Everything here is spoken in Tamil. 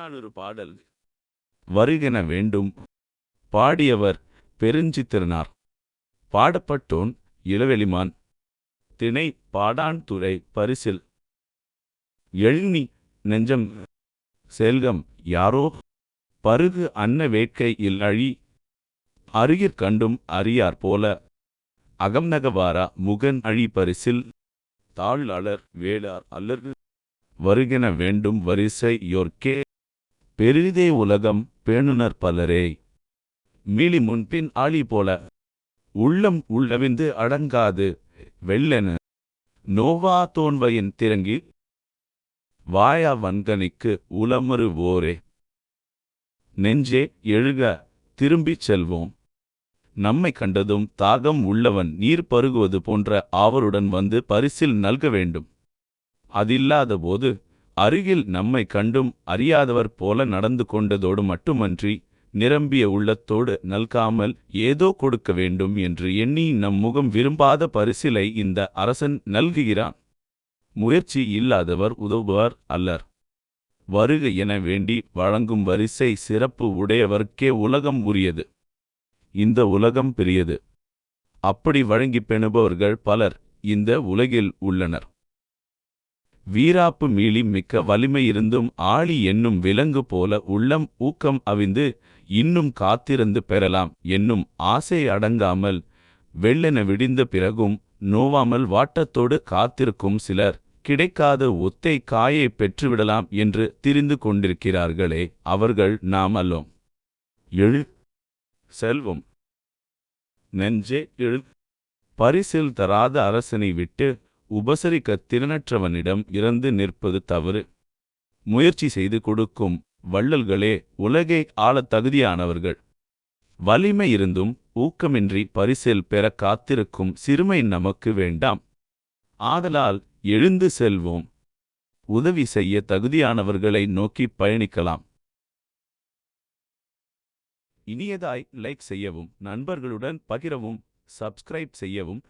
புறநானூறு பாடல். வருகென வேண்டும். பாடியவர் பெருஞ்சித்திரனார். பாடப்பட்டோன் இளவெளிமான். திணை பாடான் துறை பரிசில். எழுநி நெஞ்சம். செல்கம் யாரோ? பருகு அன்ன வேட்கை இல் அழி அருகிற் கண்டும் அறியார் போல. அகம்நகவாரா முகன் அழி பரிசில். தாழ் வேளார் அல்லர் வருகென வேண்டும் வரிசை யோர்க்கே. பெரிதே உலகம் பேணுனர் பலரே. மீளி முன்பின் ஆளி போல உள்ளம் உள்ளவிந்து அடங்காது வெள்ளென. நோவா தோன்வையின் திறங்கி வாயா வன்கனிக்கு உளமறுவோரே நெஞ்சே எழுக திரும்பிச் செல்வோம். நம்மை கண்டதும் தாகம் உள்ளவன் நீர் பருகுவது போன்ற ஆவருடன் வந்து பரிசில் நல்க வேண்டும். அதில்லாதபோது அருகில் நம்மை கண்டும் அறியாதவர் போல நடந்து கொண்டதோடு மட்டுமன்றி நிரம்பிய உள்ளத்தோடு நல்காமல் ஏதோ கொடுக்க வேண்டும் என்று எண்ணி நம் முகம் விரும்பாத பரிசிலை இந்த அரசன் நல்குகிறான். முயற்சி இல்லாதவர் உதவுவார் அல்லர். வருக என வேண்டி வழங்கும் வரிசை சிறப்பு உடையவர்க்கே உலகம் உரியது. இந்த உலகம் பெரியது. அப்படி வழங்கி பெணுபவர்கள் பலர் இந்த உலகில் உள்ளனர். வீராப்பு மீளி மிக்க வலிமையிருந்தும் ஆளி என்னும் விலங்கு போல உள்ளம் ஊக்கம் அவிந்து இன்னும் காத்திருந்து பெறலாம் என்னும் ஆசை அடங்காமல் வெள்ளென விடிந்த பிறகும் நோவாமல் வாட்டத்தோடு காத்திருக்கும் சிலர் கிடைக்காத ஒத்தை காயை பெற்றுவிடலாம் என்று திரிந்து கொண்டிருக்கிறார்களே அவர்கள் நாம் அல்லோம். எழு செல்வம். நெஞ்சே எழு பரிசில் தராத அரசனை விட்டு உபசரிக்க திறனற்றவனிடம் இறந்து நிற்பது தவறு. முயற்சி செய்து கொடுக்கும் வள்ளல்களே உலகை ஆளத் தகுதியானவர்கள். வலிமை இருந்தும் ஊக்கமின்றி பரிசில் பெற காத்திருக்கும் சிறுமை நமக்கு வேண்டாம். ஆதலால் எழுந்து செல்வோம். உதவி செய்ய தகுதியானவர்களை நோக்கி பயணிக்கலாம். இனியதாய் லைக் செய்யவும் நண்பர்களுடன் பகிரவும் சப்ஸ்கிரைப் செய்யவும்